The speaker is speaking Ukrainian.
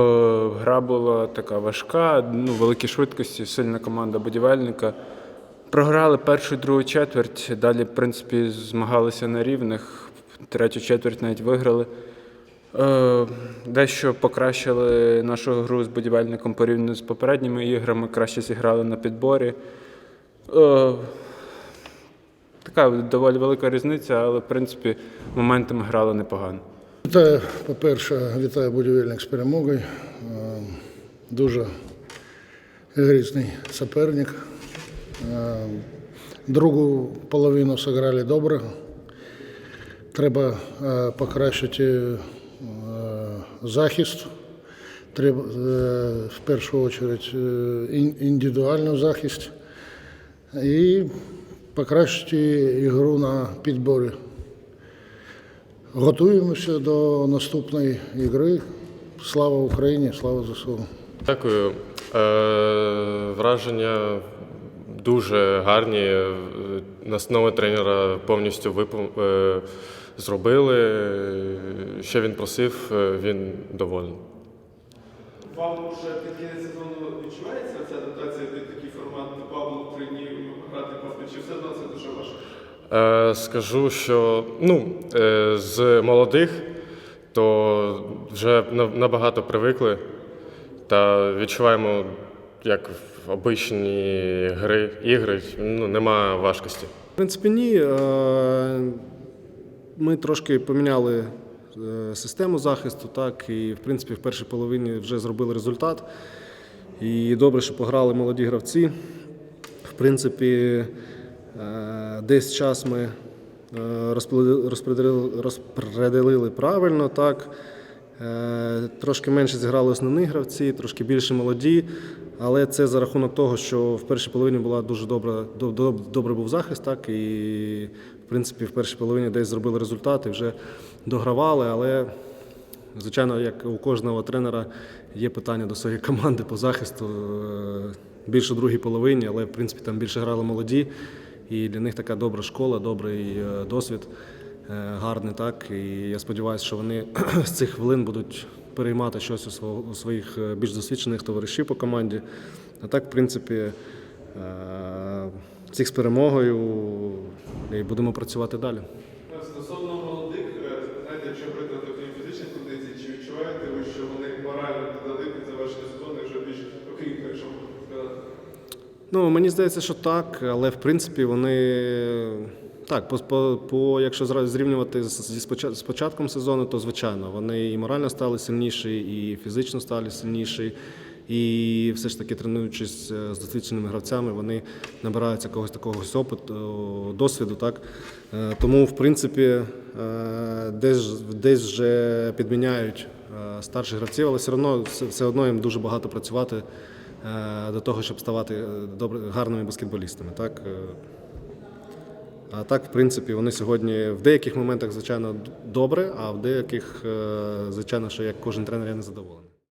Е, Гра була така важка, ну, великі швидкості, сильна команда будівельника. Програли першу другу четверть, далі, в принципі, змагалися на рівних. Третю четверть навіть виграли. Е, Дещо покращили нашу гру з будівельником порівняно з попередніми іграми, краще зіграли на підборі. Е, Така доволі велика різниця, але в принципі моментами грали непогано. Вітаю, по-перше, вітаю будівельник з перемогою. Е, Дуже грізний суперник. Е, Другу половину зіграли добре. Треба е, покращити захист. Треба в першу чергу е, ін- захист і покращити ігру на підборі. Готуємося до наступної ігри. Слава Україні, слава ЗСУ. Дякую. Е, враження дуже гарні. Е, Настанови тренера повністю випо- е, зробили. Що він просив, е, він довольний. Вам вже під кінець сезону відчувається ця адаптація під такий формат Павло три дні грати чи все одно це дуже важко? Е, скажу, що ну, е, з молодих то вже набагато привикли та відчуваємо, як в обичні гри, ігри, ну, нема важкості. В принципі, ні. Е, Ми трошки поміняли систему захисту, так, і в принципі в першій половині вже зробили результат. І добре, що пограли молоді гравці. В принципі, десь час ми е, розподілили, розпределили правильно, так. Е, Трошки менше зіграли основні гравці, трошки більше молоді, але це за рахунок того, що в першій половині була дуже добра, доб- доб- добрий був захист, так і в принципі в першій половині десь зробили результати, вже догравали, але звичайно, як у кожного тренера є питання до своєї команди по захисту. е, Більше у другій половині, але в принципі там більше грали молоді, і для них така добра школа, добрий е, досвід е, гарний, так. І я сподіваюся, що вони з цих хвилин будуть переймати щось у сво- у своїх е, більш досвідчених товаришів по команді. А так, в принципі, всіх з перемогою і будемо працювати далі. Стосовно молодих, знаєте, якщо брати такі фізичні кондиції, чи відчуваєте ви, що вони морально додали під завершення сезону і вже більш окріпли, якщо можна сказати? Ну, мені здається, що так, але в принципі вони так, по, по, по якщо зрівнювати зі з початком сезону, то звичайно, вони і морально стали сильніші, і фізично стали сильніші. І все ж таки тренуючись е, з досвідченими гравцями, вони набираються якогось такого опиту, досвіду. Так? Е, Тому, в принципі, е, десь, десь вже підміняють е, старших гравців, але все одно, все, одно їм дуже багато працювати е, до того, щоб ставати е, гарними баскетболістами. Так? А так, в принципі, вони сьогодні в деяких моментах, звичайно, добре, а в деяких, звичайно, що як кожен тренер я не задоволений.